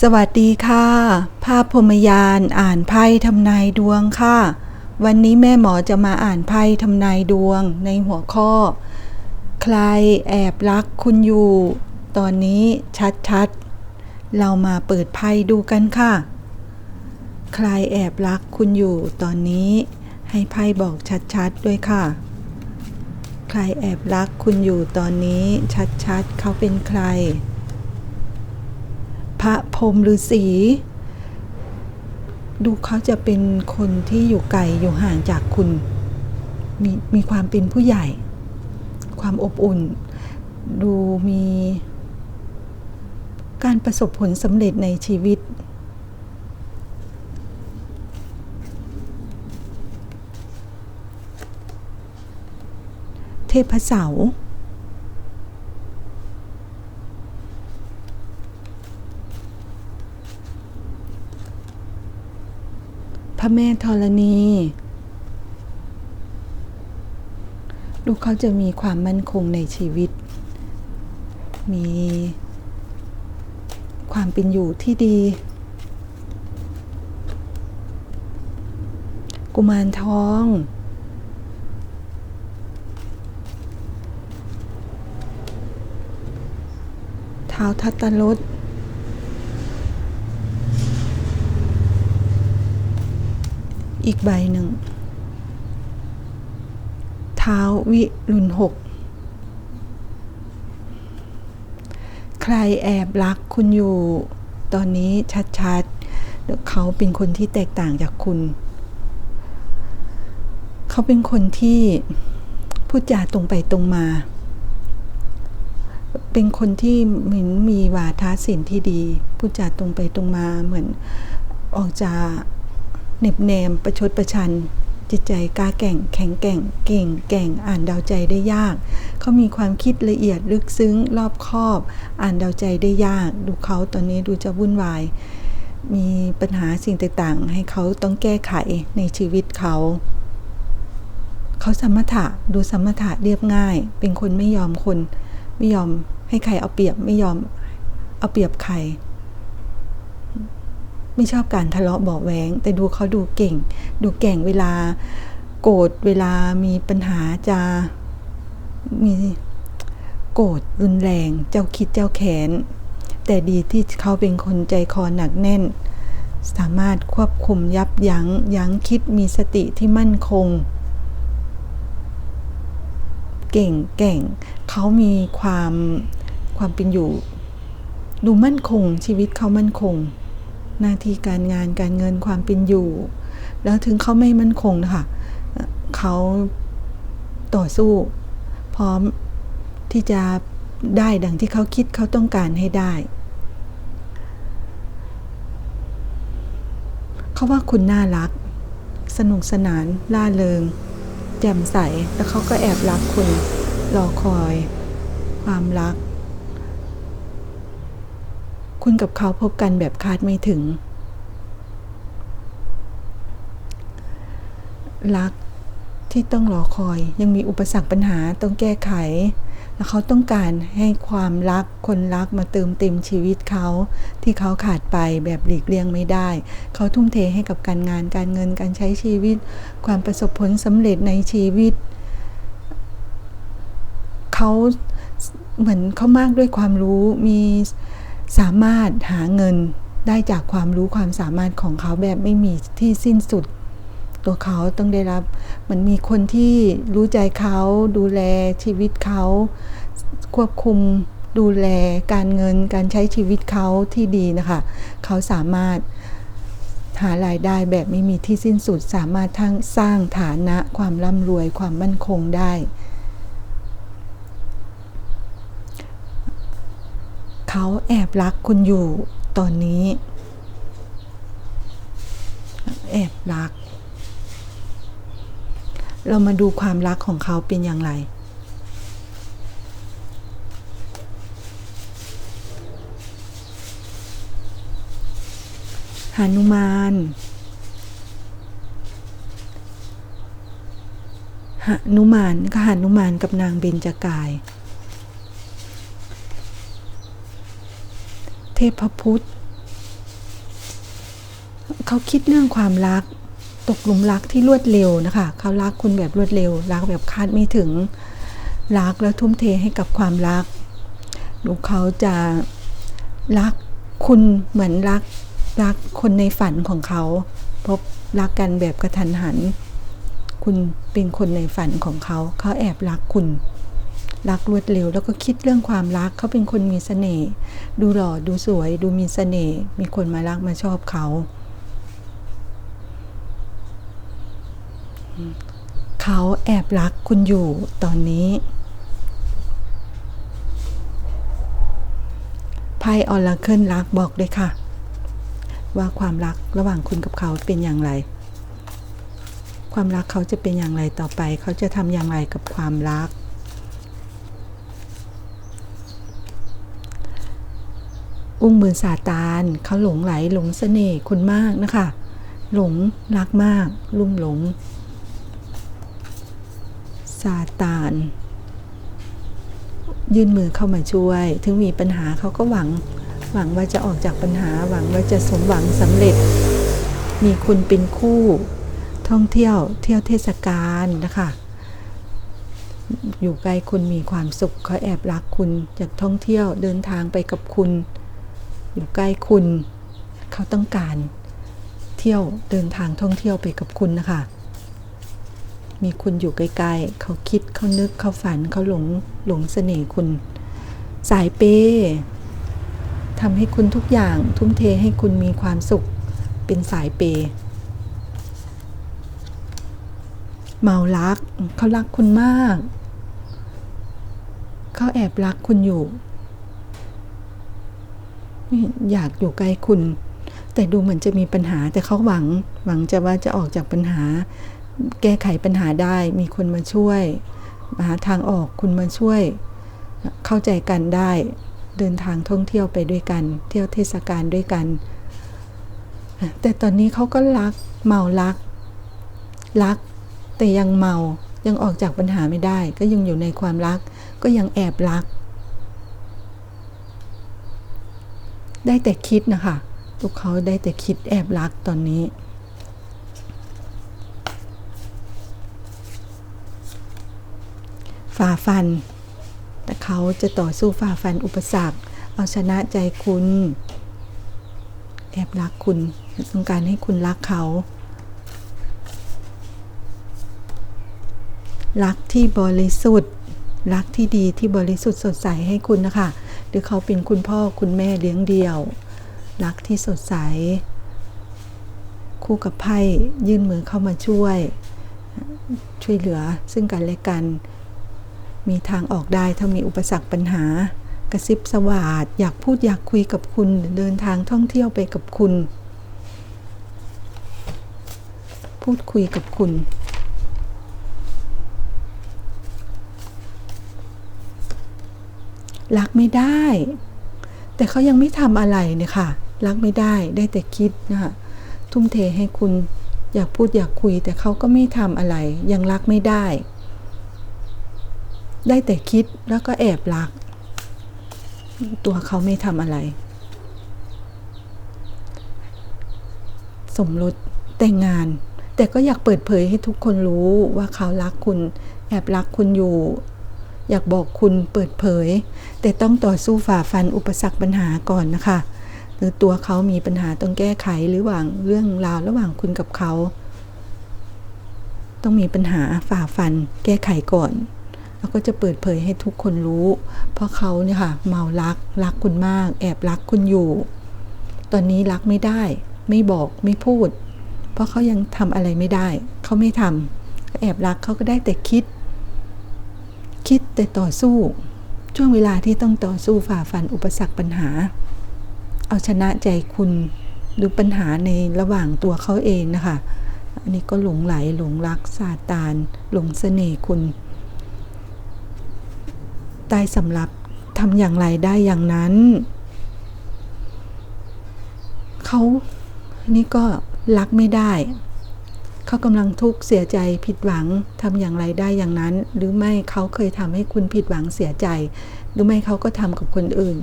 สวัสดีค่ะ ภาพพรมยานอ่านไพ่ทำนายดวงค่ะ วันนี้แม่หมอจะมาอ่านไพ่ทำนายดวงในหัวข้อ ใครแอบรักคุณอยู่ ตอนนี้ชัดๆ เรามาเปิดไพ่ดูกันค่ะ ใครแอบรักคุณอยู่ ตอนนี้ให้ไพ่บอกชัดๆด้วยค่ะ ใครแอบรักคุณอยู่ตอนนี้ชัดๆ เขาเป็นใคร พระพรมฤาษีดูเขาจะเป็นคนที่อยู่ไกลอยู่ห่างจากคุณ มีมีความเป็นผู้ใหญ่ ความอบอุ่น ดูมีการประสบผลสำเร็จในชีวิต เทพเสาพ ระแม่ธรณี ลูกเขาจะมีความมั่นคงในชีวิต มีความเป็นอยู่ที่ดี กุมารทอง เท้าทัตตรถ อีกใบหนึ่ง เท้าวิรุณหก ใครแอบรักคุณอยู่ ตอนนี้ชัดๆเขาเป็นคนที่แตกต่างจากคุณ เขาเป็นคนที่พูดจาตรงไปตรงมา เป็นคนที่เหมือนมีวาทศิลป์ที่ดี พูดจาตรงไปตรงมาเหมือนออกจาก เหน็บแนมประชดประชัน จิตใจกล้าแก่งแข็งแก่ง เก่ง แก่งอ่านเดาใจได้ยาก เขามีความคิดละเอียดลึกซึ้งรอบคอบ อ่านเดาใจได้ยาก ดูเขาตอนนี้ดูจะวุ่นวาย มีปัญหาสิ่งต่างๆ ให้เขาต้องแก้ไขในชีวิตเขาเขาสมถะดูสมถะเรียบง่าย เป็นคนไม่ยอมคน ไม่ยอมให้ใครเอาเปรียบไม่ยอมเอาเปรียบใคร ไม่ชอบการทะเลาะเบาะแวง แต่ดูเขาดูเก่ง ดูแก่งเวลา โกรธเวลามีปัญหาจะมีโกรธรุนแรง เจ้าคิดเจ้าแขน แต่ดีที่เขาเป็นคนใจคอหนักแน่น สามารถควบคุมยับยัง้งยั้งคิดมีสติที่มั่นคง เก่งแก่ง เขามีความความเป็นอยู่ ดูมั่นคงชีวิตเขามั่นคง หน้าที่การงานการเงินความเป็นอยู่ แล้วถึงเขาไม่มั่นคงนะคะเขาต่อสู้ พร้อมที่จะได้ดังที่เขาคิดเขาต้องการให้ได้เขาว่าคุณน่ารัก สนุกสนานล่าเริงแจ่มใสแล้วเขาก็แอบรักคุณรอคอย ความรัก คุณกับเขาพบกันแบบคาดไม่ถึง รักที่ต้องรอคอยยังมีอุปสรรคปัญหาต้องแก้ไข แล้วเขาต้องการให้ความรักคนรักมาเติมเต็มชีวิตเขา ที่เขาขาดไปแบบหลีกเลี่ยงไม่ได้ เขาทุ่มเทให้กับการงานการเงินการใช้ชีวิต ความประสบผลสำเร็จในชีวิต เขาเหมือนเขามากด้วยความรู้มี สามารถหาเงินได้จากความรู้ความสามารถของเขาแบบไม่มีที่สิ้นสุด ตัวเขาต้องได้รับ มันมีคนที่รู้ใจเขาดูแลชีวิตเขา ควบคุมดูแลการเงินการใช้ชีวิตเขาที่ดีนะคะ เขาสามารถหารายได้แบบไม่มีที่สิ้นสุดสามารถทั้งสร้างฐานะความร่ำรวยความมั่นคงได้ เขาแอบรักคุณอยู่ตอนนี้ แอบรัก เรามาดูความรักของเขาเป็นอย่างไร หานุมานหานุมานก็หานุมานกับนางเบญจกาย เท พพุทธ เขาคิดเรื่องความรัก ตกหลุมรักที่รวดเร็วนะคะ เขารักคุณแบบรวดเร็ว รักแบบคาดไม่ถึง รักแล้วทุ่มเทให้กับความรัก ดูเขาจะรักคุณเหมือนรักรักคนในฝันของเขา พบรักกันแบบกระทันหัน คุณเป็นคนในฝันของเขา เขาแอบรักคุณ รักรวดเร็ว แล้วก็คิดเรื่องความรักเขาเป็นคนมีเสน่ห์ดูหล่อดูสวย ดูมีเสน่ห์มีคนมารักมาชอบเขา เขาแอบรักคุณอยู่ตอนนี้ไพ่ออราเคิลรักบอกเลยค่ะ ว่าความรักระหว่างคุณกับเขาเป็นอย่างไร ความรักเขาจะเป็นอย่างไรต่อไป เขาจะทำอย่างไรกับความรัก อุ้งมือซาตานเขาหลงไหลหลงเสน่ห์คุณมากนะคะ หลงรักมาก ลุ่มหลงซาตานยื่นมือเข้ามาช่วย ถึงมีปัญหาเขาก็หวัง หวังว่าจะออกจากปัญหา หวังว่าจะสมหวังสำเร็จ มีคุณเป็นคู่ ท่องเที่ยว เที่ยวเทศกาลนะคะ อยู่ใกล้คุณมีความสุขเขาแอบรักคุณจากท่องเที่ยวเดินทางไปกับคุณ อยู่ใกล้คุณ เขาต้องการเที่ยวเดินทางท่องเที่ยวไปกับคุณนะคะ มีคุณอยู่ใกล้ๆ เขาคิดเขานึกเขาฝันเขาหลงหลงเสน่ห์คุณ สายเปทำให้คุณทุกอย่างทุ่มเทให้คุณมีความสุขเป็นสายเปเมารักเขารักคุณมาก เขาแอบรักคุณอยู่ อยากอยู่ใกล้คุณ แต่ดูเหมือนจะมีปัญหาแต่เขาหวัง หวังจะว่าจะออกจากปัญหา แก้ไขปัญหาได้ มีคนมาช่วยหาทางออกคุณมาช่วย เข้าใจกันได้ เดินทางท่องเที่ยวไปด้วยกัน เที่ยวเทศกาลด้วยกัน แต่ตอนนี้เขาก็รักเมารัก รัก แต่ยังเมายังออกจากปัญหาไม่ได้ ก็ยังอยู่ในความรัก ก็ยังแอบรัก ได้แต่คิดนะคะพวกเขาได้แต่คิดแอบรักตอนนี้ฝ่าฟัน แต่เขาจะต่อสู้ฝ่าฟันอุปสรรค เอาชนะใจคุณ แอบรักคุณ ต้องการให้คุณรักเขา รักที่บริสุทธิ์ รักที่ดีที่บริสุทธิ์สดใสให้คุณนะคะ หรือเขาเป็นคุณพ่อคุณแม่เลี้ยงเดี่ยว รักที่สดใส คู่กับไพ่ยื่นมือเข้ามาช่วย ช่วยเหลือซึ่งกันและกัน มีทางออกได้ถ้ามีอุปสรรคปัญหา กระซิบสวาดอยากพูดอยากคุยกับคุณเดินทางท่องเที่ยวไปกับคุณ พูดคุยกับคุณ รักไม่ได้ แต่เขายังไม่ทำอะไรเนี่ยค่ะ รักไม่ได้ได้แต่คิดนะคะทุ่มเทให้คุณอยากพูดอยากคุย แต่เขาก็ไม่ทำอะไร ยังรักไม่ได้ ได้แต่คิดแล้วก็แอบรัก ตัวเขาไม่ทำอะไร สมรสแต่งงาน แต่ก็อยากเปิดเผยให้ทุกคนรู้ว่าเขารักคุณ แอบรักคุณอยู่ อยากบอกคุณเปิดเผย แต่ต้องต่อสู้ฝ่าฟันอุปสรรคปัญหาก่อนนะคะ หรือตัวเขามีปัญหาต้องแก้ไขหรือหว่างเรื่องราวระหว่างคุณกับเขา ต้องมีปัญหาฝ่าฟันแก้ไขก่อน แล้วก็จะเปิดเผยให้ทุกคนรู้ เพราะเขาเนี่ยค่ะเมารักรักคุณมาก แอบรักคุณอยู่ ตอนนี้รักไม่ได้ ไม่บอกไม่พูด เพราะเขายังทำอะไรไม่ได้ เขาไม่ทำแอบรักเขาก็ได้แต่คิด คิดแต่ต่อสู้ ช่วงเวลาที่ต้องต่อสู้ฝ่าฟันอุปสรรคปัญหา เอาชนะใจคุณหรือปัญหาในระหว่างตัวเขาเองนะคะ อันนี้ก็หลงไหลหลงรักซาตาน หลงเสน่ห์คุณใต้สำรับทำอย่างไรได้อย่างนั้น เขานี่ก็รักไม่ได้ เขากำลังทุกข์เสียใจผิดหวังทำอย่างไรได้อย่างนั้น หรือไม่เขาเคยทำให้คุณผิดหวังเสียใจ หรือไม่เขาก็ทำกับคนอื่น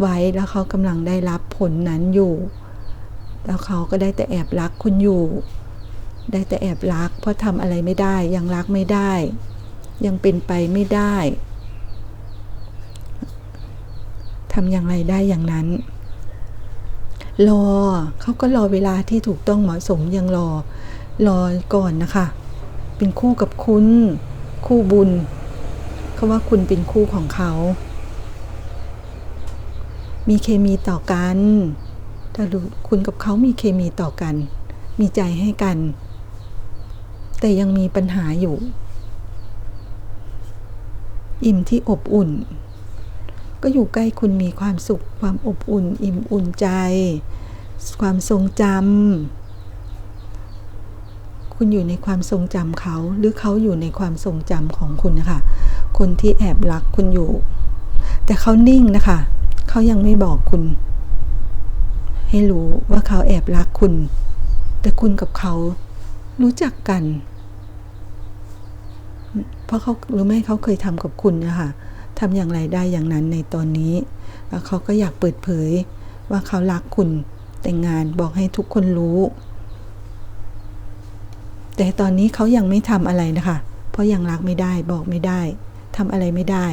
ไว้แล้วเขากำลังได้รับผลนั้นอยู่ แล้วเขาก็ได้แต่แอบรักคุณอยู่ ได้แต่แอบรัก เพราะทำอะไรไม่ได้ยังรักไม่ได้ ยังเป็นไปไม่ได้ทำอย่างไรได้อย่างนั้น รอเขาก็รอเวลาที่ถูกต้องเหมาะสมยังรอ รอก่อนนะคะ เป็นคู่กับคุณ คู่บุญเขาว่าคุณเป็นคู่ของเขา มีเคมีต่อกันถ้าดูคุณกับเขามีเคมีต่อกัน มีใจให้กัน แต่ยังมีปัญหาอยู่ อิ่มที่อบอุ่น ก็อยู่ใกล้คุณมีความสุข ความอบอุ่น อิ่มอุ่นใจ ความทรงจำ คุณอยู่ในความทรงจำเขา หรือเขาอยู่ในความทรงจำของคุณนะคะคนที่แอบรักคุณอยู่ แต่เขานิ่งนะคะ เขายังไม่บอกคุณ ให้รู้ว่าเขาแอบรักคุณ แต่คุณกับเขารู้จักกัน เพราะเขารู้ไหมเขาเคยทำกับคุณนะคะทำอย่างไรได้อย่างนั้นในตอนนี้แล้วเขาก็อยากเปิดเผยว่าเขารักคุณแต่งงานบอกให้ทุกคนรู้ แต่ตอนนี้เขายังไม่ทำอะไรนะคะ เพราะยังรักไม่ได้บอกไม่ได้ทำอะไรไม่ได้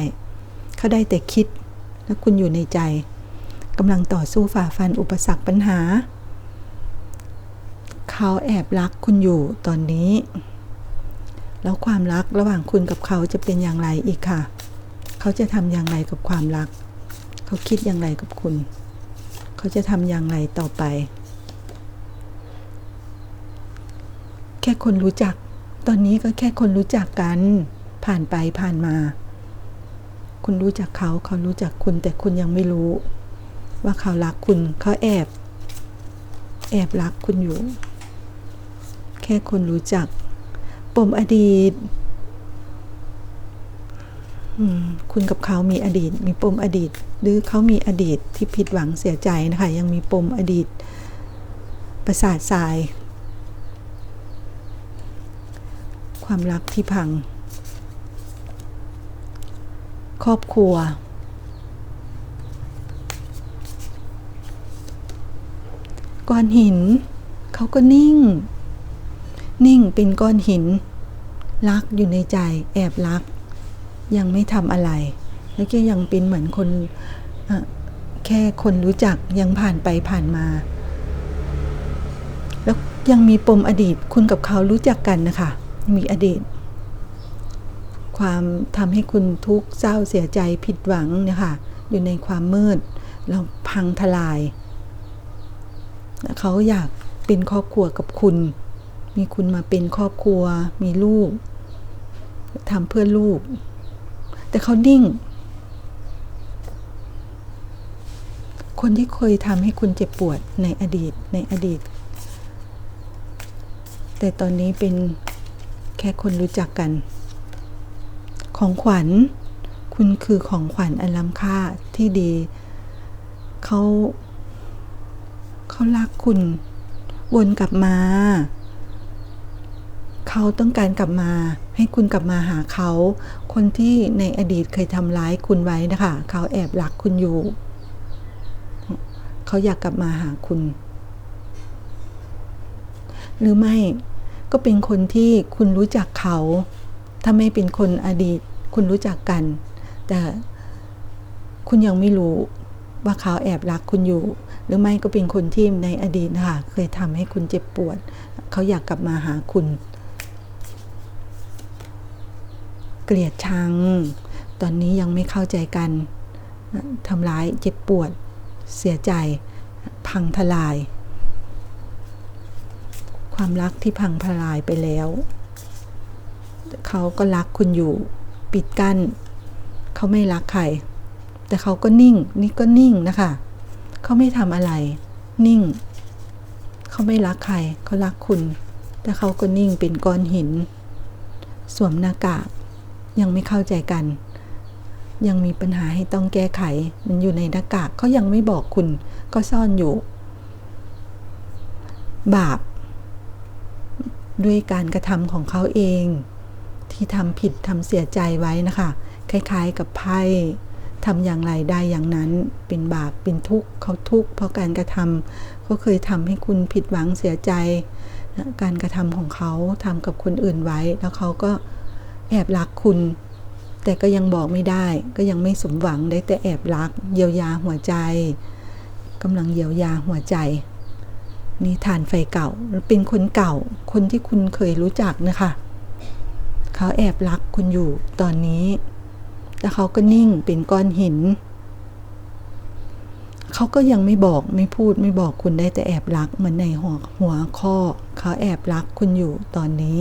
เขาได้แต่คิด แล้วคุณอยู่ในใจกำลังต่อสู้ฝ่าฟันอุปสรรคปัญหา เขาแอบรักคุณอยู่ตอนนี้ แล้วความรักระหว่างคุณกับเขาจะเป็นอย่างไรอีกค่ะ เขาจะทำอย่างไรกับความรัก เขาคิดอย่างไรกับคุณ เขาจะทำอย่างไรต่อไป แค่คนรู้จัก ตอนนี้ก็แค่คนรู้จักกัน ผ่านไปผ่านมา คุณรู้จักเขาเขารู้จักคุณแต่คุณยังไม่รู้ ว่าเขารักคุณเขาแอบ แอบรักคุณอยู่ แค่คนรู้จัก ปมอดีตคุณกับเขามีอดีต มีปมอดีต หรือเขามีอดีตที่ผิดหวังเสียใจนะคะ ยังมีปมอดีต ประสาททราย ความรักที่พัง ครอบครัว ก้อนหิน เขาก็นิ่ง นิ่งเป็นก้อนหิน รักอยู่ในใจแอบรัก ยังไม่ทำอะไร แล้วก็ยังเป็นเหมือนคนแค่คนรู้จักยังผ่านไปผ่านมาแล้วยังมีปมอดีตคุณกับเขารู้จักกันนะคะ มีอดีต ความทำให้คุณทุกข์เศร้าเสียใจผิดหวังเนี่ยค่ะอยู่ในความมืดแล้วพังทลาย เขาอยากเป็นครอบครัวกับคุณ มีคุณมาเป็นครอบครัว มีลูกทำเพื่อลูก แต่เขานิ่ง คนที่เคยทำให้คุณเจ็บปวดในอดีตในอดีต แต่ตอนนี้เป็น แค่คนรู้จักกัน ของขวัญ คุณคือของขวัญอันล้ำค่าที่ดี เขาเขารักคุณ วนกลับมา เขาต้องการกลับมา ให้คุณกลับมาหาเขา คนที่ในอดีตเคยทำร้ายคุณไว้นะคะ เขาแอบรักคุณอยู่ เขาอยากกลับมาหาคุณ หรือไม่ ก็เป็นคนที่คุณรู้จักเขา ถ้าไม่เป็นคนอดีต คุณรู้จักกัน แต่คุณยังไม่รู้ว่าเขาแอบรักคุณอยู่ หรือไม่ก็เป็นคนที่ในอดีตนะคะเคยทำให้คุณเจ็บปวด เขาอยากกลับมาหาคุณ เกลียดชัง ตอนนี้ยังไม่เข้าใจกันทำร้ายเจ็บปวด เสียใจ พังทลาย ความรักที่พังทลายไปแล้ว เขาก็รักคุณอยู่ ปิดกั้นเขาไม่รักใคร แต่เขาก็นิ่ง นี่ก็นิ่งนะคะ เขาไม่ทำอะไร นิ่ง เขาไม่รักใคร เขารักคุณ แต่เขาก็นิ่งเป็นก้อนหิน สวมหน้ากาก ยังไม่เข้าใจกัน ยังมีปัญหาให้ต้องแก้ไข มันอยู่ในหน้ากากเขายังไม่บอกคุณ ก็ซ่อนอยู่ บาป ด้วยการกระทำของเขาเอง ที่ทำผิดทำเสียใจไว้นะคะ คล้ายๆกับไพ่ทำอย่างไรได้อย่างนั้นเป็นบาปเป็นทุกข์เขาทุกข์เพราะการกระทำเขาเคยทำให้คุณผิดหวังเสียใจนะการกระทำของเขาทำกับคนอื่นไว้ แล้วเขาก็แอบรักคุณ แต่ก็ยังบอกไม่ได้ ก็ยังไม่สมหวังได้แต่แอบรัก เยียวยาหัวใจกำลังเยียวยาหัวใจ นี่ฐานไฟเก่าเป็นคนเก่า คนที่คุณเคยรู้จักนะคะ เขาแอบรักคุณอยู่ตอนนี้ แต่เขาก็นิ่งเป็นก้อนหิน เขาก็ยังไม่บอกไม่พูดไม่บอกคุณได้แต่แอบรักเหมือนในหัวหัวข้อ เขาแอบรักคุณอยู่ตอนนี้